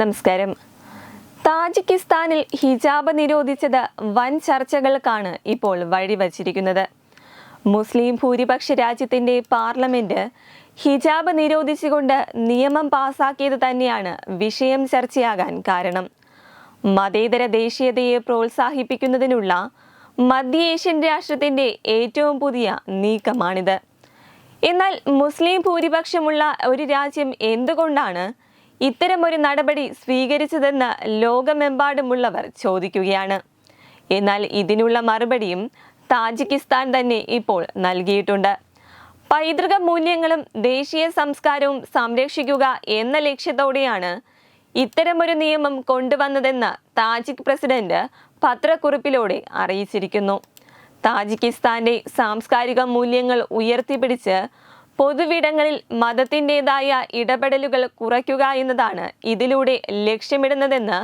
നമസ്കാരം. താജിക്കിസ്ഥാനിൽ ഹിജാബ് നിരോധിച്ചത് വൻ ചർച്ചകൾക്കാണ് ഇപ്പോൾ വഴിവച്ചിരിക്കുന്നത്. മുസ്ലിം ഭൂരിപക്ഷ രാജ്യത്തിന്റെ പാർലമെന്റ് ഹിജാബ് നിരോധിച്ചുകൊണ്ട് നിയമം പാസാക്കിയത് തന്നെയാണ് വിഷയം ചർച്ചയാകാൻ കാരണം. മതേതര ദേശീയതയെ പ്രോത്സാഹിപ്പിക്കുന്നതിനുള്ള മധ്യേഷ്യൻ രാഷ്ട്രത്തിന്റെ ഏറ്റവും പുതിയ നീക്കമാണിത്. എന്നാൽ മുസ്ലിം ഭൂരിപക്ഷമുള്ള ഒരു രാജ്യം എന്തുകൊണ്ടാണ് ഇത്തരമൊരു നടപടി സ്വീകരിച്ചതെന്ന് ലോകമെമ്പാടുമുള്ളവർ ചോദിക്കുകയാണ്. എന്നാൽ ഇതിനുള്ള മറുപടിയും താജിക്കിസ്ഥാൻ തന്നെ ഇപ്പോൾ നൽകിയിട്ടുണ്ട്. പൈതൃക മൂല്യങ്ങളും ദേശീയ സംസ്കാരവും സംരക്ഷിക്കുക എന്ന ലക്ഷ്യത്തോടെയാണ് ഇത്തരമൊരു നിയമം കൊണ്ടുവന്നതെന്ന് താജിക് പ്രസിഡന്റ് പത്രക്കുറിപ്പിലൂടെ അറിയിച്ചിരിക്കുന്നു. താജിക്കിസ്ഥാന്റെ സാംസ്കാരിക മൂല്യങ്ങൾ ഉയർത്തിപ്പിടിച്ച് പൊതുവിടങ്ങളിൽ മതത്തിന്റെതായ ഇടപെടലുകൾ കുറയ്ക്കുക എന്നതാണ് ഇതിലൂടെ ലക്ഷ്യമിടുന്നതെന്ന്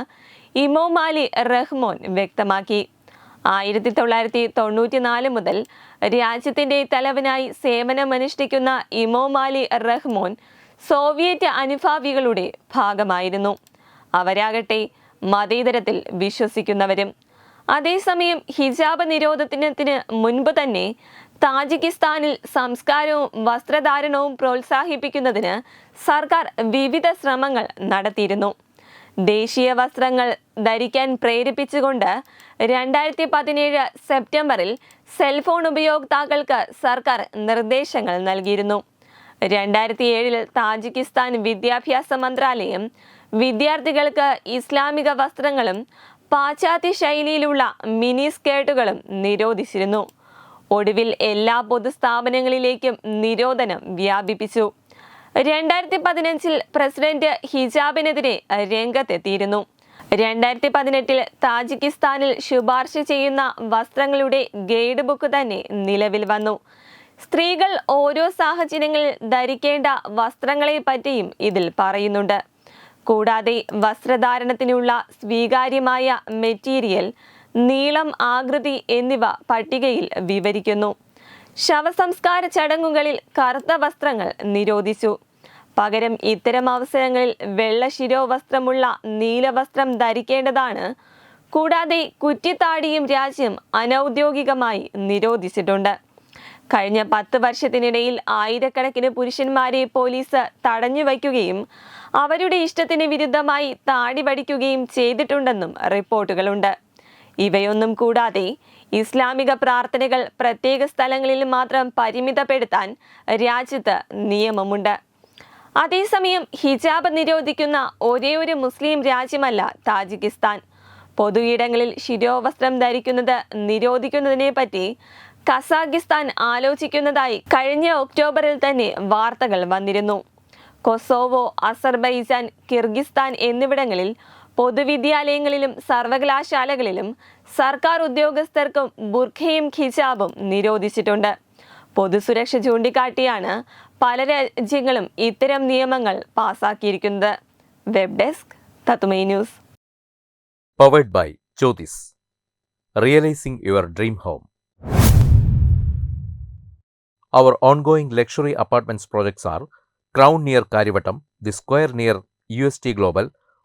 ഇമോമാലി റഹ്മോൻ വ്യക്തമാക്കി. ആയിരത്തി തൊള്ളായിരത്തി തൊണ്ണൂറ്റിനാല് മുതൽ രാജ്യത്തിന്റെ തലവനായി സേവനമനുഷ്ഠിക്കുന്ന ഇമോമാലി റഹ്മോൻ സോവിയറ്റ് അനുഭാവികളുടെ ഭാഗമായിരുന്നു. അവരാകട്ടെ മതേതരത്തിൽ വിശ്വസിക്കുന്നവരും. അതേസമയം ഹിജാബ് നിരോധനത്തിന് മുൻപ് തന്നെ താജിക്കിസ്ഥാനിൽ സംസ്കാരവും വസ്ത്രധാരണവും പ്രോത്സാഹിപ്പിക്കുന്നതിന് സർക്കാർ വിവിധ ശ്രമങ്ങൾ നടത്തിയിരുന്നു. ദേശീയ വസ്ത്രങ്ങൾ ധരിക്കാൻ പ്രേരിപ്പിച്ചുകൊണ്ട് രണ്ടായിരത്തി പതിനേഴ് സെപ്റ്റംബറിൽ സെൽഫോൺ ഉപയോക്താക്കൾക്ക് സർക്കാർ നിർദ്ദേശങ്ങൾ നൽകിയിരുന്നു. രണ്ടായിരത്തി ഏഴിൽ താജിക്കിസ്ഥാൻ വിദ്യാഭ്യാസ മന്ത്രാലയം വിദ്യാർത്ഥികൾക്ക് ഇസ്ലാമിക വസ്ത്രങ്ങളും പാശ്ചാത്യ ശൈലിയിലുള്ള മിനി സ്കേർട്ടുകളും നിരോധിച്ചിരുന്നു. ഒടുവിൽ എല്ലാ പൊതുസ്ഥാപനങ്ങളിലേക്കും നിരോധനം വ്യാപിപ്പിച്ചു. രണ്ടായിരത്തി പതിനഞ്ചിൽ പ്രസിഡന്റ് ഹിജാബിനെതിരെ രംഗത്തെത്തിയിരുന്നു. രണ്ടായിരത്തി പതിനെട്ടിൽ താജിക്കിസ്ഥാനിൽ ശുപാർശ ചെയ്യുന്ന വസ്ത്രങ്ങളുടെ ഗൈഡ് ബുക്ക് തന്നെ നിലവിൽ വന്നു. സ്ത്രീകൾ ഓരോ സാഹചര്യങ്ങളിൽ ധരിക്കേണ്ട വസ്ത്രങ്ങളെ പറ്റിയും ഇതിൽ പറയുന്നുണ്ട്. കൂടാതെ വസ്ത്രധാരണത്തിനുള്ള സ്വീകാര്യമായ മെറ്റീരിയൽ നീളം ആകൃതി എന്നിവ പട്ടികയിൽ വിവരിക്കുന്നു. ശവസംസ്കാര ചടങ്ങുകളിൽ കറുത്ത വസ്ത്രങ്ങൾ നിരോധിച്ചു. പകരം ഇത്തരം അവസരങ്ങളിൽ വെള്ള ശിരോവസ്ത്രമുള്ള നീലവസ്ത്രം ധരിക്കേണ്ടതാണ്. കൂടാതെ കുറ്റിത്താടിയും രാജ്യം അനൗദ്യോഗികമായി നിരോധിച്ചിട്ടുണ്ട്. കഴിഞ്ഞ പത്ത് വർഷത്തിനിടയിൽ ആയിരക്കണക്കിന് പുരുഷന്മാരെ പോലീസ് തടഞ്ഞു വയ്ക്കുകയും അവരുടെ ഇഷ്ടത്തിന് വിരുദ്ധമായി താടി വടിക്കുകയും ചെയ്തിട്ടുണ്ടെന്നും റിപ്പോർട്ടുകളുണ്ട്. ഇവയൊന്നും കൂടാതെ ഇസ്ലാമിക പ്രാർത്ഥനകൾ പ്രത്യേക സ്ഥലങ്ങളിൽ മാത്രം പരിമിതപ്പെടുത്താൻ രാജ്യത്ത് നിയമമുണ്ട്. അതേസമയം ഹിജാബ് നിരോധിക്കുന്ന ഒരേയൊരു മുസ്ലിം രാജ്യമല്ല താജിക്കിസ്ഥാൻ. പൊതു ഇടങ്ങളിൽ ശിരോവസ്ത്രം ധരിക്കുന്നത് നിരോധിക്കുന്നതിനെ പറ്റി കസാഖിസ്ഥാൻ ആലോചിക്കുന്നതായി കഴിഞ്ഞ ഒക്ടോബറിൽ തന്നെ വാർത്തകൾ വന്നിരുന്നു. കൊസോവോ അസർബൈജാൻ കിർഗിസ്ഥാൻ എന്നിവിടങ്ങളിൽ പൊതുവിദ്യാലയങ്ങളിലും സർവകലാശാലകളിലും സർക്കാർ ഉദ്യോഗസ്ഥർക്കും ബുർഖയും ഖിജാബും നിരോധിച്ചിട്ടുണ്ട്. പൊതുസുരക്ഷ ചൂണ്ടിക്കാട്ടിയാണ് പല രാജ്യങ്ങളും ഇത്തരം നിയമങ്ങൾ പാസാക്കിയിരിക്കുന്നത്. വെബ് ഡെസ്ക് തത്തുമൈ news. Powered by Jyothis realising your dream home our ongoing luxury apartments projects are crown near Karyavattom the square near U S T Crown